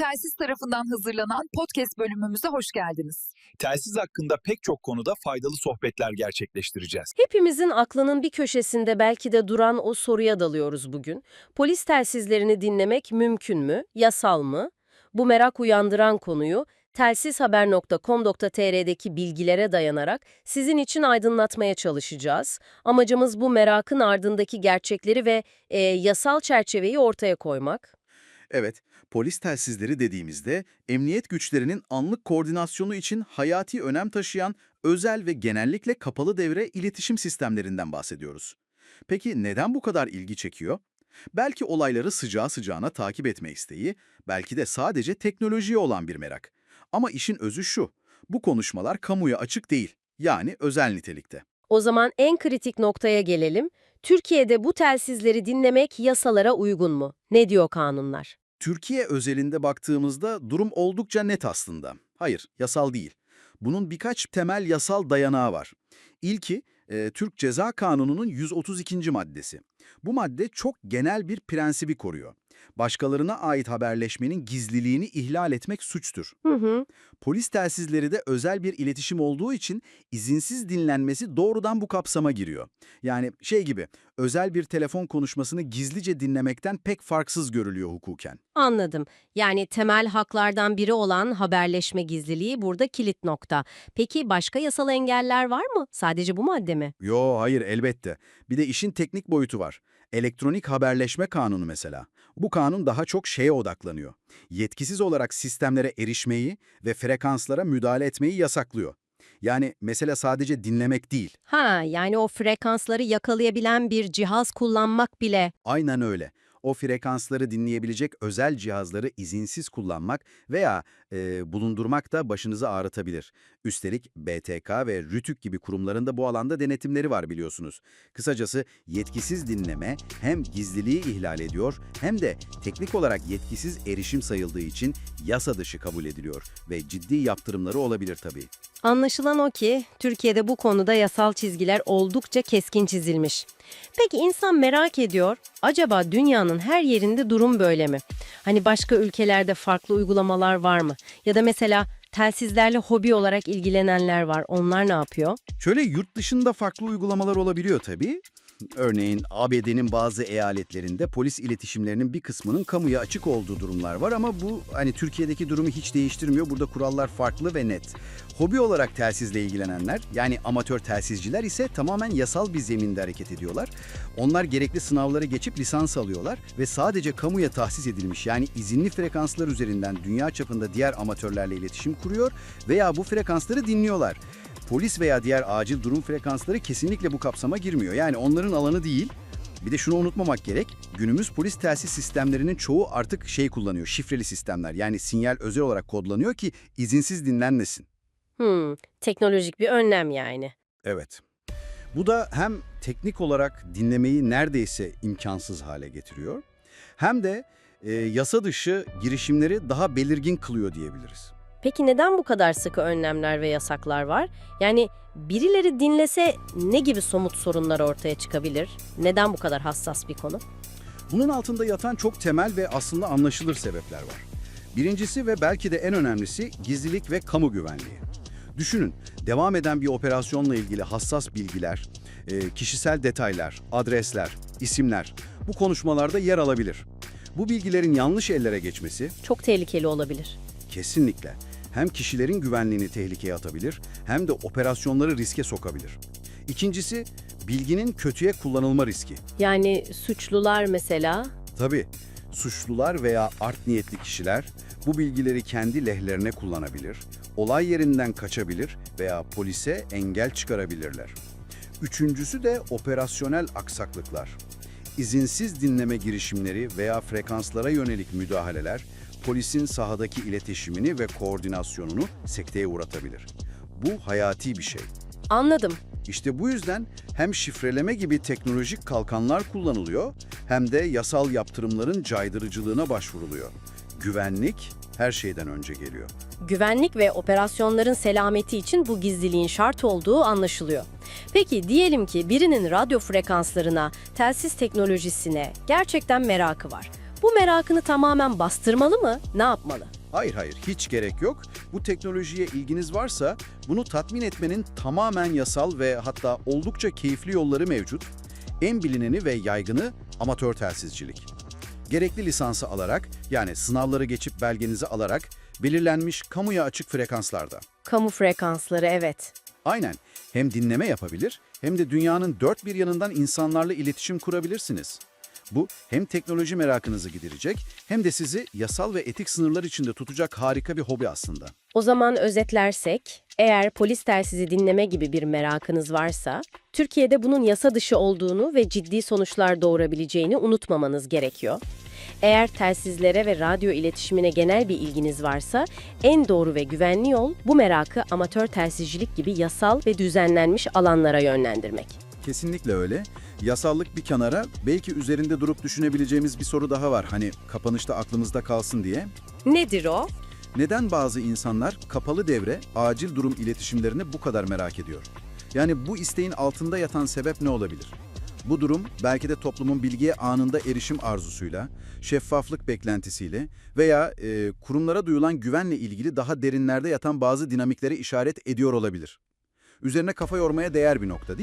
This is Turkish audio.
Telsiz tarafından hazırlanan podcast bölümümüze hoş geldiniz. Telsiz hakkında pek çok konuda faydalı sohbetler gerçekleştireceğiz. Hepimizin aklının bir köşesinde belki de duran o soruya dalıyoruz bugün. Polis telsizlerini dinlemek mümkün mü? Yasal mı? Bu merak uyandıran konuyu telsizhaber.com.tr'deki bilgilere dayanarak sizin için aydınlatmaya çalışacağız. Amacımız bu merakın ardındaki gerçekleri ve e, yasal çerçeveyi ortaya koymak. Evet, polis telsizleri dediğimizde emniyet güçlerinin anlık koordinasyonu için hayati önem taşıyan özel ve genellikle kapalı devre iletişim sistemlerinden bahsediyoruz. Peki neden bu kadar ilgi çekiyor? Belki olayları sıcağı sıcağına takip etme isteği, belki de sadece teknolojiye olan bir merak. Ama işin özü şu, bu konuşmalar kamuya açık değil, yani özel nitelikte. O zaman en kritik noktaya gelelim. Türkiye'de bu telsizleri dinlemek yasalara uygun mu? Ne diyor kanunlar? Türkiye özelinde baktığımızda durum oldukça net aslında. Hayır, yasal değil. Bunun birkaç temel yasal dayanağı var. İlki, e, Türk Ceza Kanunu'nun 132. maddesi. Bu madde çok genel bir prensibi koruyor. Başkalarına ait haberleşmenin gizliliğini ihlal etmek suçtur. Hı hı. Polis telsizleri de özel bir iletişim olduğu için izinsiz dinlenmesi doğrudan bu kapsama giriyor. Yani şey gibi, özel bir telefon konuşmasını gizlice dinlemekten pek farksız görülüyor hukuken. Anladım. Yani temel haklardan biri olan haberleşme gizliliği burada kilit nokta. Peki başka yasal engeller var mı? Sadece bu madde mi? Yo hayır elbette. Bir de işin teknik boyutu var. Elektronik haberleşme kanunu mesela. Bu kanun daha çok şeye odaklanıyor. Yetkisiz olarak sistemlere erişmeyi ve frekanslara müdahale etmeyi yasaklıyor. Yani mesele sadece dinlemek değil. Ha, yani o frekansları yakalayabilen bir cihaz kullanmak bile. Aynen öyle. O frekansları dinleyebilecek özel cihazları izinsiz kullanmak veya e, bulundurmak da başınızı ağrıtabilir. Üstelik BTK ve RÜTÜK gibi kurumların da bu alanda denetimleri var biliyorsunuz. Kısacası yetkisiz dinleme hem gizliliği ihlal ediyor hem de teknik olarak yetkisiz erişim sayıldığı için yasa dışı kabul ediliyor ve ciddi yaptırımları olabilir tabii. Anlaşılan o ki Türkiye'de bu konuda yasal çizgiler oldukça keskin çizilmiş. Peki insan merak ediyor, acaba dünyanın her yerinde durum böyle mi? Hani başka ülkelerde farklı uygulamalar var mı? Ya da mesela telsizlerle hobi olarak ilgilenenler var, onlar ne yapıyor? Şöyle yurt dışında farklı uygulamalar olabiliyor tabii. Örneğin ABD'nin bazı eyaletlerinde polis iletişimlerinin bir kısmının kamuya açık olduğu durumlar var ama bu hani Türkiye'deki durumu hiç değiştirmiyor. Burada kurallar farklı ve net. Hobi olarak telsizle ilgilenenler yani amatör telsizciler ise tamamen yasal bir zeminde hareket ediyorlar. Onlar gerekli sınavları geçip lisans alıyorlar ve sadece kamuya tahsis edilmiş yani izinli frekanslar üzerinden dünya çapında diğer amatörlerle iletişim kuruyor veya bu frekansları dinliyorlar. Polis veya diğer acil durum frekansları kesinlikle bu kapsama girmiyor. Yani onların alanı değil. Bir de şunu unutmamak gerek. Günümüz polis telsiz sistemlerinin çoğu artık şey kullanıyor, şifreli sistemler. Yani sinyal özel olarak kodlanıyor ki izinsiz dinlenmesin. Hmm, teknolojik bir önlem yani. Evet. Bu da hem teknik olarak dinlemeyi neredeyse imkansız hale getiriyor, hem de e, yasa dışı girişimleri daha belirgin kılıyor diyebiliriz. Peki neden bu kadar sıkı önlemler ve yasaklar var? Yani birileri dinlese ne gibi somut sorunlar ortaya çıkabilir? Neden bu kadar hassas bir konu? Bunun altında yatan çok temel ve aslında anlaşılır sebepler var. Birincisi ve belki de en önemlisi gizlilik ve kamu güvenliği. Düşünün, devam eden bir operasyonla ilgili hassas bilgiler, e, kişisel detaylar, adresler, isimler bu konuşmalarda yer alabilir. Bu bilgilerin yanlış ellere geçmesi Çok tehlikeli olabilir. kesinlikle hem kişilerin güvenliğini tehlikeye atabilir hem de operasyonları riske sokabilir. İkincisi, bilginin kötüye kullanılma riski. Yani suçlular mesela Tabii suçlular veya art niyetli kişiler bu bilgileri kendi lehlerine kullanabilir, olay yerinden kaçabilir veya polise engel çıkarabilirler. Üçüncüsü de operasyonel aksaklıklar. İzinsiz dinleme girişimleri veya frekanslara yönelik müdahaleler polisin sahadaki iletişimini ve koordinasyonunu sekteye uğratabilir. Bu hayati bir şey. anladım. İşte bu yüzden hem şifreleme gibi teknolojik kalkanlar kullanılıyor hem de yasal yaptırımların caydırıcılığına başvuruluyor. Güvenlik her şeyden önce geliyor. Güvenlik ve operasyonların selameti için bu gizliliğin şart olduğu anlaşılıyor. Peki diyelim ki birinin radyo frekanslarına, telsiz teknolojisine gerçekten merakı var. Bu merakını tamamen bastırmalı mı? Ne yapmalı? Hayır hayır hiç gerek yok. Bu teknolojiye ilginiz varsa bunu tatmin etmenin tamamen yasal ve hatta oldukça keyifli yolları mevcut. En bilineni ve yaygını amatör telsizcilik. Gerekli lisansı alarak yani sınavları geçip belgenizi alarak belirlenmiş kamuya açık frekanslarda. Kamu frekansları evet. Aynen hem dinleme yapabilir hem de dünyanın dört bir yanından insanlarla iletişim kurabilirsiniz. Bu hem teknoloji merakınızı giderecek hem de sizi yasal ve etik sınırlar içinde tutacak harika bir hobi aslında. O zaman özetlersek, eğer polis telsizi dinleme gibi bir merakınız varsa, Türkiye'de bunun yasa dışı olduğunu ve ciddi sonuçlar doğurabileceğini unutmamanız gerekiyor. Eğer telsizlere ve radyo iletişimine genel bir ilginiz varsa, en doğru ve güvenli yol bu merakı amatör telsizcilik gibi yasal ve düzenlenmiş alanlara yönlendirmek. Kesinlikle öyle. Yasallık bir kenara, belki üzerinde durup düşünebileceğimiz bir soru daha var. Hani kapanışta aklımızda kalsın diye. Nedir o? Neden bazı insanlar kapalı devre, acil durum iletişimlerini bu kadar merak ediyor? Yani bu isteğin altında yatan sebep ne olabilir? Bu durum belki de toplumun bilgiye anında erişim arzusuyla, şeffaflık beklentisiyle veya e, kurumlara duyulan güvenle ilgili daha derinlerde yatan bazı dinamiklere işaret ediyor olabilir. Üzerine kafa yormaya değer bir nokta değil mi?